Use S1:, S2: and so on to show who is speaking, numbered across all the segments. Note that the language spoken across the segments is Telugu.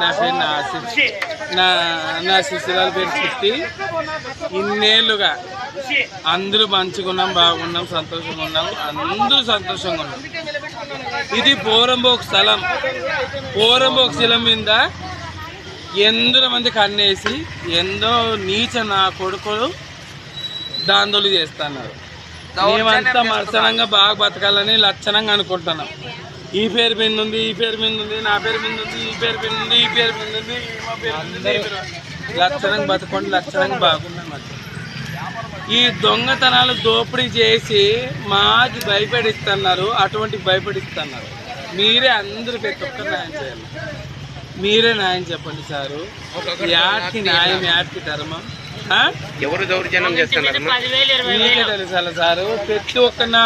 S1: నా పేరు నా ఆశీష్ నా నా శిశురాల పేరు చిట్టి ఇన్నేళ్ళుగా అందరూ మంచుకున్నాం బాగున్నాం సంతోషంగా ఉన్నాం అందరూ సంతోషంగా ఉన్నాం. ఇది పోరంబోక్ స్థలం. పోరంబోక్ స్థలం మీద ఎందరో మంది కన్నేసి ఎందో నీచ నా కొడుకులు దాందోలు చేస్తున్నారు. మేమంతా మర్చనంగా బాగా బతకాలని లక్షణంగా అనుకుంటున్నాం. ఈ పేరు మీద ఉంది ఈ పేరు మీద ఉంది నా పేరు మీద ఉంది ఈ పేరు మీద ఉంది ఈ పేరు మీద ఉంది ఈమె పేరు మీద మీద. లక్షణంగా బతకండి లక్షణంగా బాగున్నాం ఈ దొంగతనాలు దోపిడీ చేసి మాకి భయపడిస్తున్నారు అటువంటి భయపడిస్తున్నారు. మీరే అందరూ ప్రతి ఒక్కరు న్యాయం చేయాలి. మీరే న్యాయం చెప్పండి సారు. యాడ్కి న్యాయం యాడ్కి ధర్మం?
S2: ఎవరు దౌర్జన్యం చేస్తున్నారు
S1: మీకే తెలుసాలి సారు ప్రతి ఒక్క నా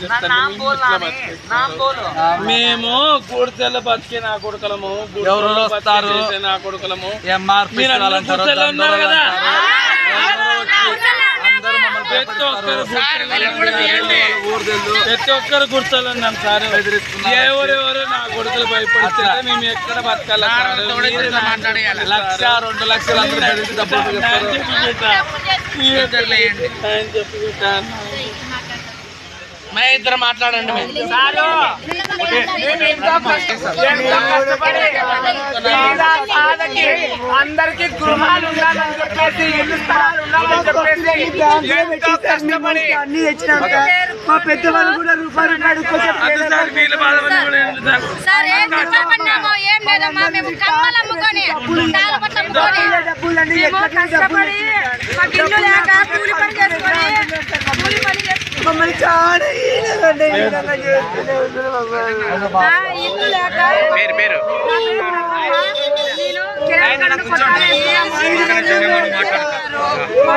S1: చేస్తాను. మేము గుడిసెల బతికే నా కొడుకులము
S3: ఎవరు వస్తారు?
S1: నా కొడుకులము
S3: ఎంఆర్పి
S1: ప్రతి ఒక్కరు ప్రతి ఒక్కరు గుర్తులు ఉన్నాం సార్ ఎవరెవరు నా కొడుకులు భయపడితే మేము ఎక్కడ బతకాలి సార్?
S3: లక్ష
S1: సార్.
S3: రెండు లక్షలు అందరూ డబ్బులు.
S2: మా ఇద్దరు మాట్లాడండి
S4: అందరికి గృహాలు ఉండాలని చెప్పేసి ఇల్లు స్థలాలు ఉండాలని చెప్పేసి ఎంతో కష్టపడి
S5: అన్ని తెచ్చినాక మా పెద్దవాళ్ళు కూడా రూపాయలు డబ్బులు మమ్మల్ని చాలా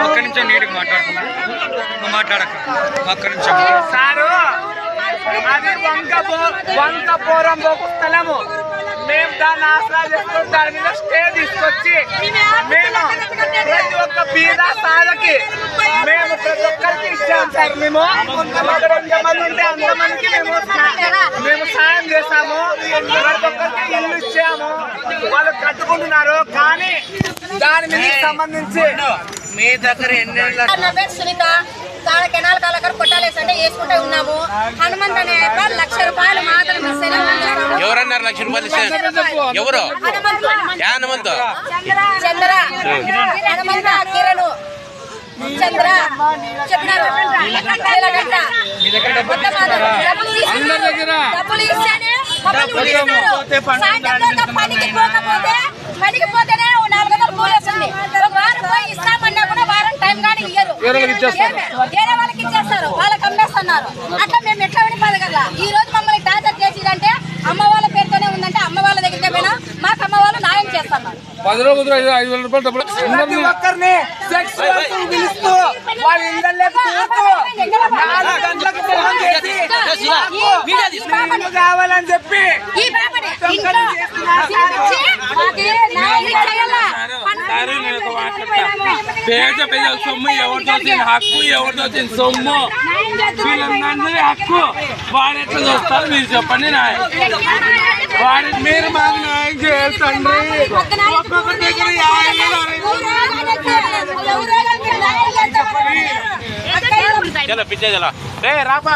S2: ఒక్క నిమిషం నీటికి మాట్లాడుతున్నా మాట్లాడక. ఒక్క నిమిషం
S4: సారు? అది వంక పో- వంక పోరం పోకు స్థలము. మేము దాన్ని ఆసరా చేసుకుని దాని మీద స్టే తీసుకొచ్చి మేము ప్రతి ఒక్క బీద సాధకి మేము ప్రతి ఒక్కరికి ఇచ్చాం సార్. మేము అక్కడ ఎంతమంది ఉంటే అంతమందికి మేము మేము సాయం చేస్తాము ప్రతి ఒక్కరికి ఇల్లు ఇచ్చాము. వాళ్ళు కట్టుకుంటున్నారు. కానీ దాని మీద సంబంధించి
S2: మీ దగ్గర ఎన్ని
S6: నా పేరు సునీత. తాళ కెనాల్ కాలకర్ కొట్టాలేసంటే వేసుకుంటే ఉన్నాము. హనుమంత్ అనే లక్ష రూపాయలు సెలవు
S2: ఎవరన్నారు లక్ష రూపాయలు ఎవరు?
S6: హనుమంతు. చంద్ర. హనుమంత కిరణ్. చంద్ర. చెప్పినారు. డబ్బులు ఇస్తేనే పనికి పోకపోతే పనికి వేరే వాళ్ళకి ఇచ్చేస్తారు వాళ్ళకి అమ్మేస్తున్నారు అట్లా మేము ఎట్లా విని పదగల ఈ రోజు మమ్మల్ని టార్చర్ చేసిదంటే అమ్మ వాళ్ళ పేరుతోనే ఉందంటే అమ్మ వాళ్ళ దగ్గరికి పోయినా మాకు అమ్మ వాళ్ళు న్యాయం చేస్తున్నారు
S3: పది రోజులు ఐదు ఐదు వేల రూపాయలు డబ్బులు
S4: ప్రతి ఒక్కరిని సెక్స్ వర్క్ పిలుస్తూ వాళ్ళ ఇళ్ళలోకి తూరుతూ నాలుగు గంటలకు ఫోన్ చేసి ఇల్లు కావాలని చెప్పి
S6: ఈ పాపని ఇంట్లో తీసుకొచ్చి మాకు న్యాయం చేయాలా?
S1: సారు నేను ఒక మాట చెప్తా. పేద ప్రజల సొమ్ము ఎవరితో వచ్చిన హక్కు ఎవరితో వచ్చిన సొమ్ము వీళ్ళందరి హక్కు వాడు ఎట్లా చూస్తారు మీరు చెప్పండి న్యాయం వాడి మీరు మాకు న్యాయం చేయాలి తండ్రి ఒక్కొక్కరి దగ్గర యాభై వేలు, అరవై వేలు
S2: చలో పిచ్చే చలో రే రాపా